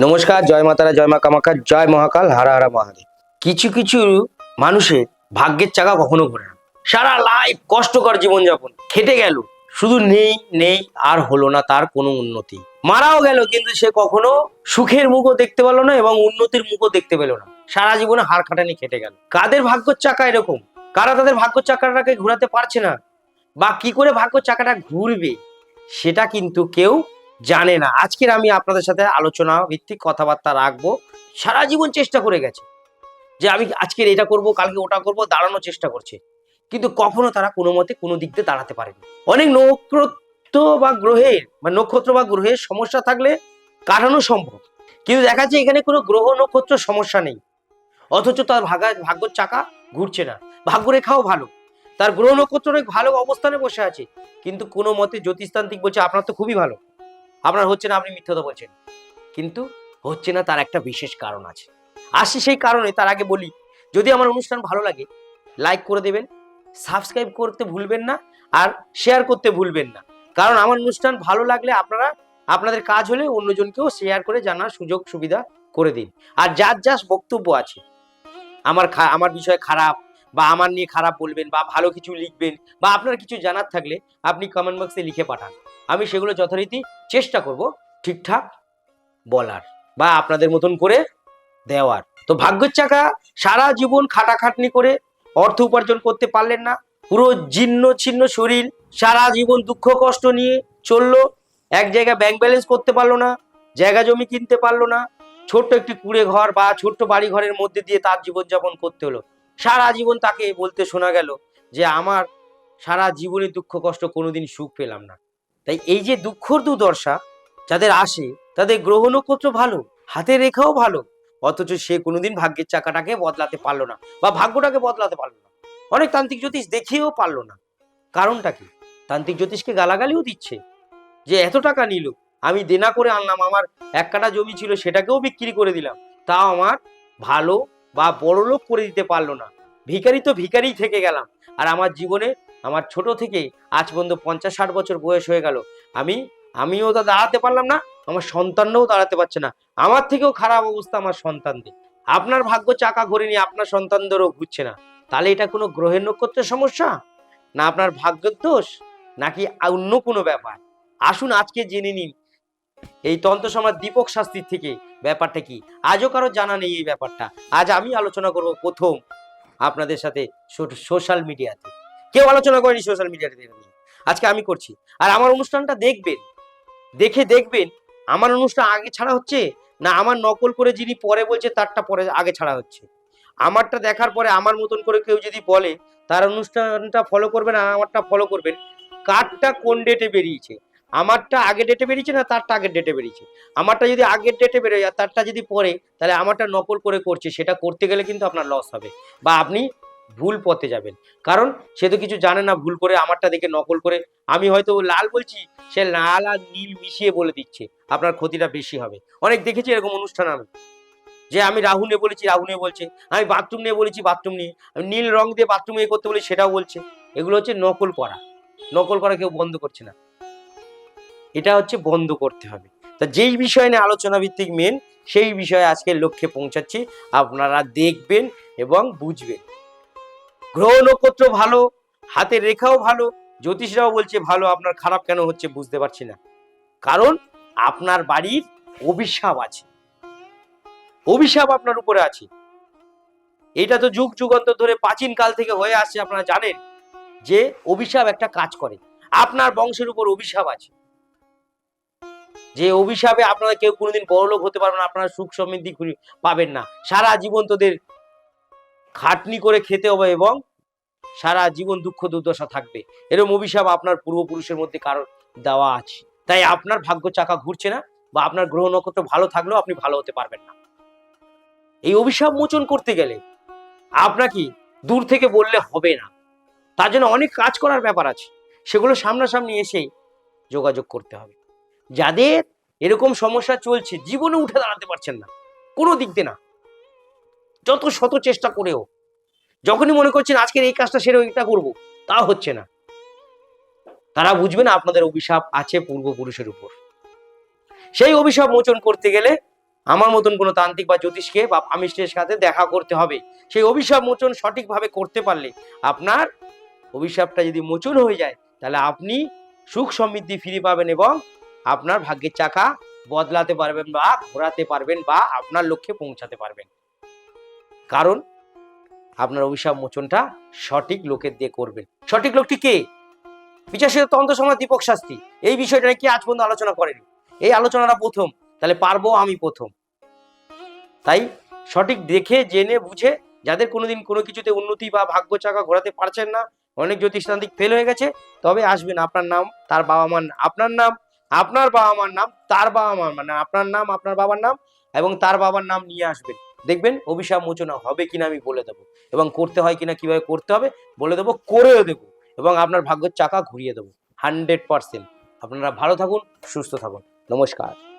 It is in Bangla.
নমস্কার, জয় মাতারা, জয় মা কামাখ্যা জয় মহাকাল, হারা হারা মহাদেব। কিছু কিছু মানুষের ভাগ্যের চাকা কখনো ঘোরে না। সারা লাইফ কষ্টকর জীবনযাপন, খেটে গেল। শুধু নেই নেই, আর হলো না, তার কোনো উন্নতি। মারাও গেল, কিন্তু সে কখনো সুখের মুখও দেখতে পেল না এবং উন্নতির মুখও দেখতে পেল না। সারা জীবনে হার খাটানি খেটে গেল। কাদের ভাগ্যের চাকা এরকম? কারা তাদের ভাগ্য চাকাটাকে ঘোরাতে পারছে না? বা কি করে ভাগ্য চাকাটা ঘুরবে? সেটা কিন্তু কেউ জানে না। আজকের আমি আপনাদের সাথে আলোচনা ভিত্তিক কথাবার্তা রাখব। সারা জীবন চেষ্টা করে গেছে যে আমি আজকের এটা করব, কালকে ওটা করব, দাঁড়ানোর চেষ্টা করছে। কিন্তু কখনো তারা কোনো মতে কোনো দিক দিয়ে দাঁড়াতে পারেনি। অনেক নক্ষত্র বা গ্রহের বা নক্ষত্র বা গ্রহের সমস্যা থাকলে কাটানো সম্ভব। কিন্তু দেখা যাচ্ছে এখানে কোনো গ্রহ নক্ষত্র সমস্যা নেই। অথচ তার ভাগা, ভাগ্যর চাকা ঘুরছে না। ভাগ্যরেখাও ভালো। তার গ্রহ নক্ষত্র অনেক ভালো অবস্থানে বসে আছে। কিন্তু কোনো মতে জ্যোতিষতান্ত্রিক বলছে, আপনার তো খুবই ভালো। আপনার হচ্ছে না, আপনি মিথ্যা বলছেন। কিন্তু হচ্ছে না, তার একটা বিশেষ কারণ আছে। আসি সেই কারণে তার আগে বলি, যদি আমার অনুষ্ঠান ভালো লাগে লাইক করে দেবেন সাবস্ক্রাইব করতে ভুলবেন না, আর শেয়ার করতে ভুলবেন না। কারণ আমার অনুষ্ঠান ভালো লাগলে আপনারা, আপনাদের কাজ হলে অন্যজনকেও শেয়ার করে জানার সুযোগ, সুবিধা করে দিন। আর যার যার বক্তব্য আছে, আমার আমার বিষয়ে খারাপ, বা আমার নিয়ে খারাপ বলবেন, বা ভালো কিছু লিখবেন, বা আপনার কিছু জানার থাকলে আপনি কমেন্ট বক্সে লিখে পাঠান। আমি সেগুলো যথারীতি চেষ্টা করব ঠিকঠাক বলার বা আপনাদের মতন করে দেওয়ার। তো ভাগ্যের চাকা, সারা জীবন খাটাখাটনি করে অর্থ উপার্জন করতে পারলেন না। পুরো জীর্ণ ছিন্ন শরীর, সারা জীবন দুঃখ কষ্ট নিয়ে চলল। এক জায়গায় ব্যাংক ব্যালেন্স করতে পারল না, জায়গা জমি কিনতে পারল না। ছোট্ট একটি কুড়ে ঘর বা ছোট্ট বাড়ি ঘরের মধ্যে দিয়ে তার জীবনযাপন করতে হলো। সারা জীবন তাকে বলতে শোনা গেল যে, আমার সারা জীবনে দুঃখ কষ্ট কোনোদিন সুখ পেলাম না। তাই এই যে দুঃখর দুর্দশা যাদের আসে, তাদের গ্রহ নক্ষত্র ভালো, হাতে রেখাও ভালো, অথচ সে কোনোদিন ভাগ্যের চাকাটাকে বদলাতে পারল না বা ভাগ্যটাকে বদলাতে পারল না। অনেক তান্ত্রিক জ্যোতিষ দেখিয়েও পারল না। কারণটা কি? তান্ত্রিক জ্যোতিষকে গালাগালিও দিচ্ছে যে, এত টাকা নিল, আমি দেনা করে আনলাম, আমার এক কাটা জমি ছিল, সেটাকেও বিক্রি করে দিলাম। তাও আমার ভালো বা বড় লোক করে দিতে পারল না। ভিখারি তো ভিখারিই থেকে গেলাম। আর আমার জীবনে আমার ছোট থেকে আজ পর্যন্ত পঞ্চাশ ষাট বছর বয়স হয়ে গেল। আমি, আমিও তো দাঁড়াতে পারলাম না, আমার সন্তানরাও দাঁড়াতে পারছে না। আমার থেকেও খারাপ অবস্থা আমার সন্তানদের। আপনার ভাগ্য চাকা ঘুরেনি আপনার সন্তানদেরও ঘুরছে না। তাহলে এটা কোনো গ্রহের নক্ষত্রের সমস্যা? না আপনার ভাগ্যের দোষ, নাকি অন্য কোনো ব্যাপার? আসুন আজকে জেনে নিন। এই তন্ত্র সমাজ দীপক শাস্ত্রীর থেকে ব্যাপারটা কি? আজও কারও জানা নেই এই ব্যাপারটা। আজ আমি আলোচনা করব প্রথম আপনাদের সাথে সোশ্যাল মিডিয়াতে। কেউ আলোচনা করেনি সোশ্যাল মিডিয়াতে আজকে আমি করছি। আর আমার অনুষ্ঠানটা দেখবেন। দেখে দেখবেন, আমার অনুষ্ঠান আগে ছাড়া হচ্ছে? না, আমার নকল করে যিনি পরে বলছে, তারটা পরে আগে ছাড়া হচ্ছে? আমারটা দেখার পরে আমার মতন করে কেউ যদি বলে, তার অনুষ্ঠানটা ফলো করবেন আর আমারটা ফলো করবেন, কারটা কোন ডেটে বেরিয়েছে? আমারটা আগের ডেটে বেরিয়েছে না তারটা আগের ডেটে বেরিয়েছে? আমারটা যদি আগের ডেটে বেরোয় আর তারটা যদি পরে, তাহলে আমারটা নকল করে করছে, সেটা করতে গেলে কিন্তু আপনার লস হবে। বা আপনি ভুল পথে যাবেন। কারণ সে তো কিছু জানে না, ভুল করে আমারটা দেখে নকল করে। আমি হয়তো লাল বলছি, সে লাল আর নীল মিশিয়ে বলে দিচ্ছে, আপনার ক্ষতিটা বেশি হবে। অনেক দেখেছি এরকম অনুষ্ঠান আমি। যে আমি রাহু নিয়ে বলেছি, রাহু নিয়ে বলছে। আমি বাথরুম নিয়ে বলেছি বাথরুম নিয়ে। আমি নীল রং দিয়ে বাথরুম ইয়ে করতে বলি সেটাও বলছে। এগুলো হচ্ছে নকল করা। নকল করা কেউ বন্ধ করছে না। এটা হচ্ছে বন্ধ করতে হবে। তা যেই বিষয় নিয়ে আলোচনা ভিত্তিক মেন সেই বিষয়ে আজকে লক্ষ্যে পৌঁছাচ্ছি। আপনারা দেখবেন এবং বুঝবেন। গ্রহ নক্ষত্র ভালো, হাতের রেখাও ভালো, জ্যোতিষরাও বলছে ভালো, আপনার খারাপ কেন হচ্ছে বুঝতে পারছি না। কারণ আপনার বাড়ির অভিশাপ আছে। অভিশাপ আপনার উপরে আছে। এটা তো যুগ যুগান্তর ধরে প্রাচীন কাল থেকে হয়ে আসছে, আপনারা জানেন যে অভিশাপ একটা কাজ করে। আপনার বংশের উপর অভিশাপ আছে। যে অভিশাপে আপনারা কেউ কোনোদিন বড়লোক হতে পারবেন না, আপনারা সুখ সমৃদ্ধি পাবেন না। সারা জীবন তোদের খাটনি করে খেতে হবে এবং সারা জীবন দুঃখ দুর্দশা থাকবে। এরকম অভিশাপ আপনার পূর্বপুরুষের মধ্যে কারোর দেওয়া আছে। তাই আপনার ভাগ্য চাকা ঘুরছে না বা আপনার গ্রহ নক্ষত্র ভালো থাকলেও আপনি ভালো হতে পারবেন না। এই অভিশাপ মোচন করতে গেলে আপনাকে দূর থেকে বললে হবে না। তার জন্য অনেক কাজ করার ব্যাপার আছে। সেগুলো সামনাসামনি এসেই যোগাযোগ করতে হবে। যাদের এরকম সমস্যা চলছে, জীবনে উঠে দাঁড়াতে পারছেন না। কোনো দিক দিয়ে না। যত শত চেষ্টা করেও, যখনই মনে করছেন আজকের এই কাজটা সেরে এটা করব, তা হচ্ছে না। তারা বুঝবে না আপনাদের অভিশাপ আছে পূর্বপুরুষের উপর। সেই অভিশাপ মোচন করতে গেলে আমার মতন কোনো তান্ত্রিক বা জ্যোতিষকে বা আমিষ্টের সাথে দেখা করতে হবে। সেই অভিশাপ মোচন সঠিকভাবে করতে পারলে আপনার অভিশাপটা যদি মোচন হয়ে যায়, তাহলে আপনি সুখ সমৃদ্ধি ফিরে পাবেন এবং আপনার ভাগ্যের চাকা বদলাতে পারবেন বা ঘোরাতে পারবেন বা আপনার লক্ষ্যে পৌঁছাতে পারবেন। কারণ আপনার অভিশাপ মোচনটা সঠিক লোকের দিয়ে করবেন। সঠিক লোকটি কে? বিচারশীল তন্ত্র সমাজ দীপক শাস্তি এই বিষয়টা নাকি আজ পর্যন্ত আলোচনা করেনি? এই আলোচনাটা প্রথম, তাহলে পারব আমি প্রথম। তাই সঠিক দেখে, জেনে, বুঝে, যাদের কোনোদিন কোনো কিছুতে উন্নতি বা ভাগ্য চাকা ঘোরাতে পারছেন না, অনেক জ্যোতিষতান্ত্রিক ফেল হয়ে গেছে, তবে আসবেন আপনার নাম, তার বাবা মার আপনার নাম, আপনার বাবা মার নাম, তার বাবা মার মানে আপনার নাম, আপনার বাবার নাম এবং তার বাবার নাম নিয়ে আসবেন। দেখবেন অভিশাপ মোচনা হবে কিনা আমি বলে দেবো। এবং করতে হয় কিনা, কীভাবে করতে হবে বলে দেবো, করেও দেবো এবং আপনার ভাগ্যের চাকা ঘুরিয়ে দেবো। Hundred percent. আপনারা ভালো থাকুন, সুস্থ থাকুন। নমস্কার।